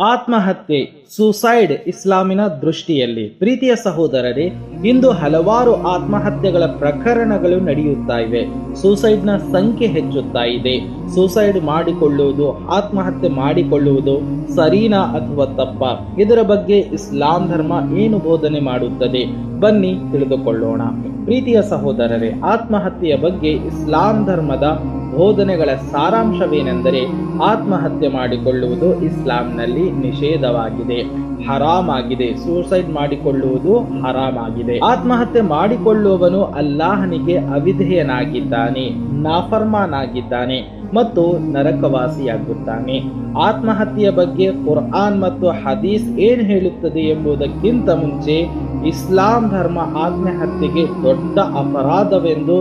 ಆತ್ಮಹತ್ಯೆ ಸೂಸೈಡ್ ಇಸ್ಲಾಮಿನ ದೃಷ್ಟಿಯಲ್ಲಿ. ಪ್ರೀತಿಯ ಸಹೋದರರೇ, ಇಂದು ಹಲವಾರು ಆತ್ಮಹತ್ಯೆಗಳ ಪ್ರಕರಣಗಳು ನಡೆಯುತ್ತಾ ಇವೆ. ಸೂಸೈಡ್ನ ಸಂಖ್ಯೆ ಹೆಚ್ಚುತ್ತಾ ಇದೆ. ಸೂಸೈಡ್ ಮಾಡಿಕೊಳ್ಳುವುದು, ಆತ್ಮಹತ್ಯೆ ಮಾಡಿಕೊಳ್ಳುವುದು ಸರಿನಾ ಅಥವಾ ತಪ್ಪ? ಇದರ ಬಗ್ಗೆ ಇಸ್ಲಾಂ ಧರ್ಮ ಏನು ಬೋಧನೆ ಮಾಡುತ್ತದೆ? ಬನ್ನಿ ತಿಳಿದುಕೊಳ್ಳೋಣ. ಪ್ರೀತಿಯ ಸಹೋದರರೇ, ಆತ್ಮಹತ್ಯೆಯ ಬಗ್ಗೆ ಇಸ್ಲಾಂ ಧರ್ಮದ ಬೋಧನೆಗಳ ಸಾರಾಂಶವೇನೆಂದರೆ ಆತ್ಮಹತ್ಯೆ ಮಾಡಿಕೊಳ್ಳುವುದು ಇಸ್ಲಾಂನಲ್ಲಿ ನಿಷೇಧವಾಗಿದೆ. ಹರಾಮ್ ಆಗಿದೆ. ಸೂಸೈಡ್ ಮಾಡಿಕೊಳ್ಳುವುದು ಹರಾಮ್ ಆಗಿದೆ. ಆತ್ಮಹತ್ಯೆ ಮಾಡಿಕೊಳ್ಳುವವನು ಅಲ್ಲಾಹನಿಗೆ ಅವಿಧೇಯನಾಗಿದ್ದಾನೆ, ನಾಫರ್ಮಾನಾಗಿದ್ದಾನೆ ಮತ್ತು ನರಕವಾಸಿಯಾಗುತ್ತಾನೆ. ಆತ್ಮಹತ್ಯೆಯ ಬಗ್ಗೆ ಕುರ್ಆನ್ ಮತ್ತು ಹದೀಸ್ ಏನ್ ಹೇಳುತ್ತದೆ ಎಂಬುದಕ್ಕಿಂತ ಮುಂಚೆ ಇಸ್ಲಾಂ ಧರ್ಮ ಆತ್ಮಹತ್ಯೆಗೆ ದೊಡ್ಡ ಅಪರಾಧವೆಂದು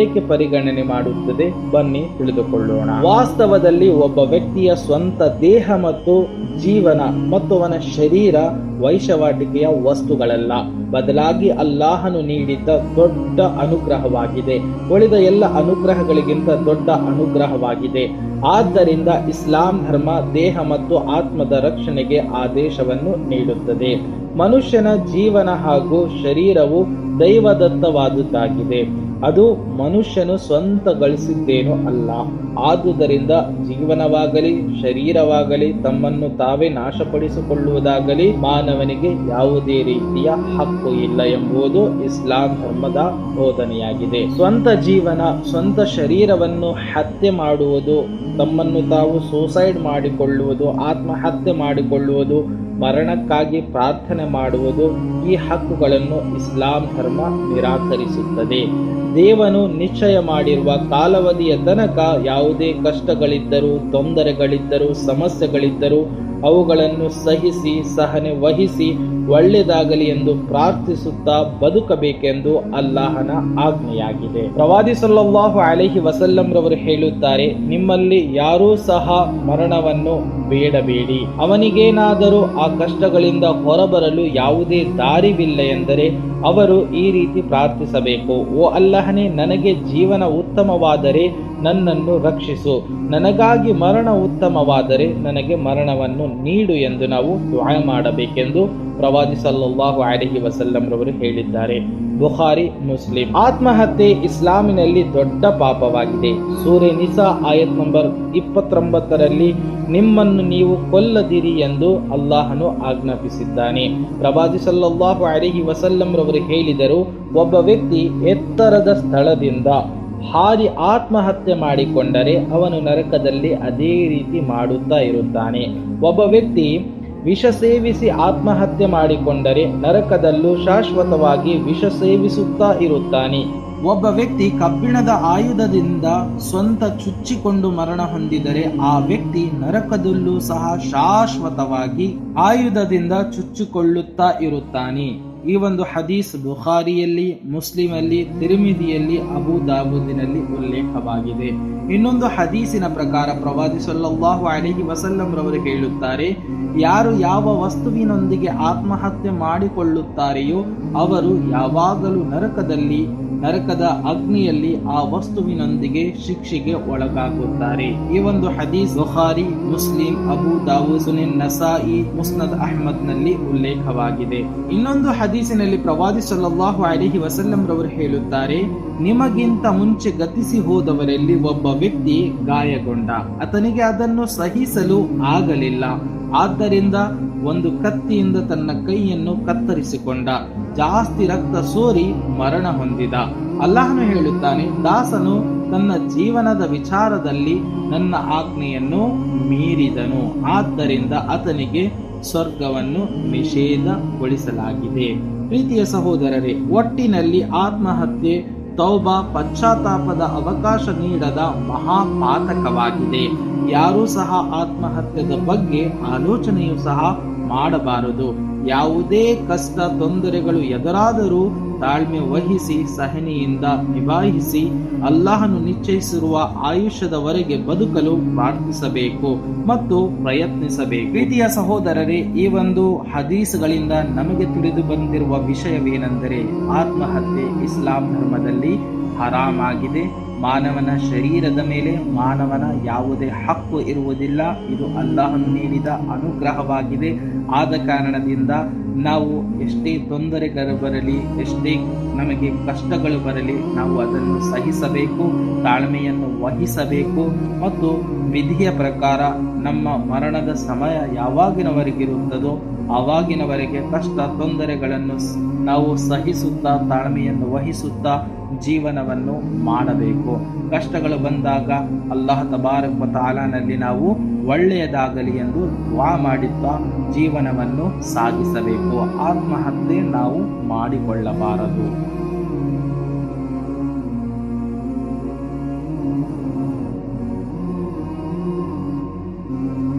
ಏಕೆ ಪರಿಗಣನೆ ಮಾಡುತ್ತದೆ? ಬನ್ನಿ ತಿಳಿದುಕೊಳ್ಳೋಣ. ವಾಸ್ತವದಲ್ಲಿ ಒಬ್ಬ ವ್ಯಕ್ತಿಯ ಸ್ವಂತ ದೇಹ ಮತ್ತು ಜೀವನ ಮತ್ತು ಅವನ ಶರೀರ ವೈಶವಾಟಿಕೆಯ ವಸ್ತುಗಳಲ್ಲ. ಬದಲಾಗಿ ಅಲ್ಲಾಹನು ನೀಡಿದ್ದ ದೊಡ್ಡ ಅನುಗ್ರಹವಾಗಿದೆ. ಉಳಿದ ಎಲ್ಲ ಅನುಗ್ರಹಗಳಿಗಿಂತ ದೊಡ್ಡ ಅನುಗ್ರಹವಾಗಿದೆ. ಆದ್ದರಿಂದ ಇಸ್ಲಾಂ ಧರ್ಮ ದೇಹ ಮತ್ತು ಆತ್ಮದ ರಕ್ಷಣೆಗೆ ಆದೇಶವನ್ನು ನೀಡುತ್ತದೆ. ಮನುಷ್ಯನ ಜೀವನ ಹಾಗೂ ಶರೀರವು ದೈವದತ್ತವಾದುದಾಗಿದೆ. ಅದು ಮನುಷ್ಯನು ಸ್ವಂತ ಗಳಿಸಿದ್ದೇನೂ ಅಲ್ಲ. ಆದುದರಿಂದ ಜೀವನವಾಗಲಿ, ಶರೀರವಾಗಲಿ, ತಮ್ಮನ್ನು ತಾವೇ ನಾಶಪಡಿಸಿಕೊಳ್ಳುವುದಾಗಲಿ ಮಾನವನಿಗೆ ಯಾವುದೇ ರೀತಿಯ ಹಕ್ಕು ಇಲ್ಲ ಎಂಬುದು ಇಸ್ಲಾಂ ಧರ್ಮದ ಬೋಧನೆಯಾಗಿದೆ. ಸ್ವಂತ ಜೀವನ, ಸ್ವಂತ ಶರೀರವನ್ನು ಹತ್ಯೆ ಮಾಡುವುದು, ತಮ್ಮನ್ನು ತಾವು ಸೂಸೈಡ್ ಮಾಡಿಕೊಳ್ಳುವುದು, ಆತ್ಮಹತ್ಯೆ ಮಾಡಿಕೊಳ್ಳುವುದು ಮರಣಕ್ಕಾಗಿ ಪ್ರಾರ್ಥನೆ ಮಾಡುವುದು ಈ ಹಕ್ಕುಗಳನ್ನು ಇಸ್ಲಾಂ ಧರ್ಮ ನಿರಾಕರಿಸುತ್ತದೆ. ದೇವನು ನಿಶ್ಚಯ ಮಾಡಿರುವ ಕಾಲಾವಧಿಯ ತನಕ ಯಾವುದೇ ಕಷ್ಟಗಳಿದ್ದರೂ, ತೊಂದರೆಗಳಿದ್ದರೂ, ಸಮಸ್ಯೆಗಳಿದ್ದರೂ ಅವುಗಳನ್ನು ಸಹಿಸಿ, ಸಹನೆ ವಹಿಸಿ ಒಳ್ಳೆಯದಾಗಲಿ ಎಂದು ಪ್ರಾರ್ಥಿಸುತ್ತಾ ಬದುಕಬೇಕೆಂದು ಅಲ್ಲಾಹನ ಆಜ್ಞೆಯಾಗಿದೆ. ಪ್ರವಾದಿ ಸಲ್ಲಾಹು ಅಲಹಿ ವಸಲ್ಲಂ ರವರು ಹೇಳುತ್ತಾರೆ, ನಿಮ್ಮಲ್ಲಿ ಯಾರೂ ಸಹ ಮರಣವನ್ನು ಬೇಡಬೇಡಿ. ಅವನಿಗೇನಾದರೂ ಆ ಕಷ್ಟಗಳಿಂದ ಹೊರಬರಲು ಯಾವುದೇ ದಾರಿವಿಲ್ಲ ಎಂದರೆ ಅವರು ಈ ರೀತಿ ಪ್ರಾರ್ಥಿಸಬೇಕು. ಓ ಅಲ್ಲಹನೇ, ನನಗೆ ಜೀವನ ಉತ್ತಮವಾದರೆ ನನ್ನನ್ನು ರಕ್ಷಿಸು. ನನಗಾಗಿ ಮರಣ ಉತ್ತಮವಾದರೆ ನನಗೆ ಮರಣವನ್ನು ನೀಡು ಎಂದು ನಾವು ಮಾಡಬೇಕೆಂದು ಪ್ರವಾದಿ ಸಲ್ಲಾಹು ಅಲೈಹಿ ವಸಲ್ಲಂ ರವರು ಹೇಳಿದ್ದಾರೆ. ಬುಖಾರಿ, ಮುಸ್ಲಿಂ. ಆತ್ಮಹತ್ಯೆ ಇಸ್ಲಾಮಿನಲ್ಲಿ ದೊಡ್ಡ ಪಾಪವಾಗಿದೆ. ಸೂರ್ಯ ನಿಸಾ ಆಯತ್ ನಂಬರ್ ಇಪ್ಪತ್ತೊಂಬತ್ತರಲ್ಲಿ, ನಿಮ್ಮನ್ನು ನೀವು ಕೊಲ್ಲದಿರಿ ಎಂದು ಅಲ್ಲಾಹನು ಆಜ್ಞಾಪಿಸಿದ್ದಾನೆ. ಪ್ರವಾದಿ ಸಲ್ಲಾಹು ವಸಲ್ಲಂ ರವರು ಹೇಳಿದರು, ಒಬ್ಬ ವ್ಯಕ್ತಿ ಎತ್ತರದ ಸ್ಥಳದಿಂದ ಹಾರಿ ಆತ್ಮಹತ್ಯೆ ಮಾಡಿಕೊಂಡರೆ ಅವನು ನರಕದಲ್ಲಿ ಅದೇ ರೀತಿ ಮಾಡುತ್ತಾ ಇರುತ್ತಾನೆ. ಒಬ್ಬ ವ್ಯಕ್ತಿ ವಿಷ ಸೇವಿಸಿ ಆತ್ಮಹತ್ಯೆ ಮಾಡಿಕೊಂಡರೆ ನರಕದಲ್ಲೂ ಶಾಶ್ವತವಾಗಿ ವಿಷ ಸೇವಿಸುತ್ತಾ ಇರುತ್ತಾನೆ. ಒಬ್ಬ ವ್ಯಕ್ತಿ ಕಬ್ಬಿಣದ ಆಯುಧದಿಂದ ಸ್ವಂತ ಚುಚ್ಚಿಕೊಂಡು ಮರಣ ಹೊಂದಿದರೆ ಆ ವ್ಯಕ್ತಿ ನರಕದಲ್ಲೂ ಸಹ ಶಾಶ್ವತವಾಗಿ ಆಯುಧದಿಂದ ಚುಚ್ಚಿಕೊಳ್ಳುತ್ತಾ ಇರುತ್ತಾನೆ. ಈ ಒಂದು ಹದೀಸ್ ಬುಖಾರಿಯಲ್ಲಿ, ಮುಸ್ಲಿಮಲ್ಲಿ, ತಿರುಮಿದಿಯಲ್ಲಿ, ಅಬು ದಾಬೂದಿನಲ್ಲಿ ಉಲ್ಲೇಖವಾಗಿದೆ. ಇನ್ನೊಂದು ಹದೀಸಿನ ಪ್ರಕಾರ ಪ್ರವಾದಿ ಸಲ್ಲಲ್ಲಾಹು ಅಲಿಹಿ ವಸಲ್ಲಂ ರವರು ಹೇಳುತ್ತಾರೆ, ಯಾರು ಯಾವ ವಸ್ತುವಿನೊಂದಿಗೆ ಆತ್ಮಹತ್ಯೆ ಮಾಡಿಕೊಳ್ಳುತ್ತಾರೆಯೋ, ಅವರು ಯಾವಾಗಲೂ ನರಕದಲ್ಲಿ ನರಕದ ಅಗ್ನಿಯಲ್ಲಿ ಆ ವಸ್ತುವಿನೊಂದಿಗೆ ಶಿಕ್ಷೆಗೆ ಒಳಗಾಗುತ್ತಾರೆ. ಈ ಒಂದು ಹದೀಸ್ Bukhari, Muslim, Abu Dawud Sunan Nasai, Musnad ಅಹ್ಮದ್ನಲ್ಲಿ ಉಲ್ಲೇಖವಾಗಿದೆ. ಇನ್ನೊಂದು ಹದೀಸಿನಲ್ಲಿ ಪ್ರವಾದಿ ಸಲ್ಲಲ್ಲಾಹು ಅಲಿಹಿ ವಸಲ್ಲಂ ರವರು ಹೇಳುತ್ತಾರೆ, ನಿಮಗಿಂತ ಮುಂಚೆ ಗತಿಸಿ ಹೋದವರಲ್ಲಿ ಒಬ್ಬ ವ್ಯಕ್ತಿ ಗಾಯಗೊಂಡ. ಆತನಿಗೆ ಅದನ್ನು ಸಹಿಸಲು ಆಗಲಿಲ್ಲ. ಆದ್ದರಿಂದ ಒಂದು ಕತ್ತಿಯಿಂದ ತನ್ನ ಕೈಯನ್ನು ಕತ್ತರಿಸಿಕೊಂಡ. ಜಾಸ್ತಿ ರಕ್ತ ಸೋರಿ ಮರಣ ಹೊಂದಿದ. ಅಲ್ಲಾಹನು ಹೇಳುತ್ತಾನೆ, ದಾಸನು ತನ್ನ ಜೀವನದ ವಿಚಾರದಲ್ಲಿ ನನ್ನ ಆಜ್ಞೆಯನ್ನು ಮೀರಿದನು. ಆದ್ದರಿಂದ ಆತನಿಗೆ ಸ್ವರ್ಗವನ್ನು ನಿಷೇಧಗೊಳಿಸಲಾಗಿದೆ. ಪ್ರೀತಿಯ ಸಹೋದರರೇ, ಒಟ್ಟಿನಲ್ಲಿ ಆತ್ಮಹತ್ಯೆ, ತೌಬಾ ಪಶ್ಚಾತ್ತಾಪದ ಅವಕಾಶ ನೀಡದ ಮಹಾಪಾತಕವಾಗಿದೆ. ಯಾರೂ ಸಹ ಆತ್ಮಹತ್ಯದ ಬಗ್ಗೆ ಆಲೋಚನೆಯೂ ಸಹ ಮಾಡಬಾರದು. ಯಾವುದೇ ಕಷ್ಟ ತೊಂದರೆಗಳು ಎದುರಾದರೂ ತಾಳ್ಮೆ ವಹಿಸಿ, ಸಹನೆಯಿಂದ ನಿಭಾಯಿಸಿ, ಅಲ್ಲಾಹನು ನಿಶ್ಚಯಿಸಿರುವ ಆಯುಷ್ಯದವರೆಗೆ ಬದುಕಲು ಪ್ರಾರ್ಥಿಸಬೇಕು ಮತ್ತು ಪ್ರಯತ್ನಿಸಬೇಕು. ಪ್ರೀತಿಯ ಸಹೋದರರೇ, ಈ ಒಂದು ಹದೀಸ್ಗಳಿಂದ ನಮಗೆ ತಿಳಿದು ಬಂದಿರುವ ವಿಷಯವೇನೆಂದರೆ ಆತ್ಮಹತ್ಯೆ ಇಸ್ಲಾಂ ಧರ್ಮದಲ್ಲಿ ಹರಾಮಾಗಿದೆ. ಮಾನವನ ಶರೀರದ ಮೇಲೆ ಮಾನವನ ಯಾವುದೇ ಹಕ್ಕು ಇರುವುದಿಲ್ಲ. ಇದು ಅಲ್ಲಾಹನು ನೀಡಿದ ಅನುಗ್ರಹವಾಗಿದೆ. ಆದ ಕಾರಣದಿಂದ ನಾವು ಎಷ್ಟೇ ತೊಂದರೆಗಳು ಬರಲಿ, ಎಷ್ಟೇ ನಮಗೆ ಕಷ್ಟಗಳು ಬರಲಿ, ನಾವು ಅದನ್ನು ಸಹಿಸಬೇಕು, ತಾಳ್ಮೆಯನ್ನು ವಹಿಸಬೇಕು. ಮತ್ತು ವಿಧಿಯ ಪ್ರಕಾರ ನಮ್ಮ ಮರಣದ ಸಮಯ ಯಾವಾಗಿನವರೆಗಿರುತ್ತದೋ ಆವಾಗಿನವರೆಗೆ ಕಷ್ಟ ತೊಂದರೆಗಳನ್ನು ನಾವು ಸಹಿಸುತ್ತಾ, ತಾಳ್ಮೆಯನ್ನು ವಹಿಸುತ್ತಾ ಜೀವನವನ್ನು ಮಾಡಬೇಕು. ಕಷ್ಟಗಳು ಬಂದಾಗ ಅಲ್ಲಾಹ ತಬಾರಕ್ ತಾಲಾನಲ್ಲಿ ನಾವು ಒಳ್ಳೆಯದಾಗಲಿ ಎಂದು ವಾ ಮಾಡುತ್ತಾ ಜೀವನವನ್ನು ಸಾಗಿಸಬೇಕು. ಆತ್ಮಹತ್ಯೆ ನಾವು ಮಾಡಿಕೊಳ್ಳಬಾರದು.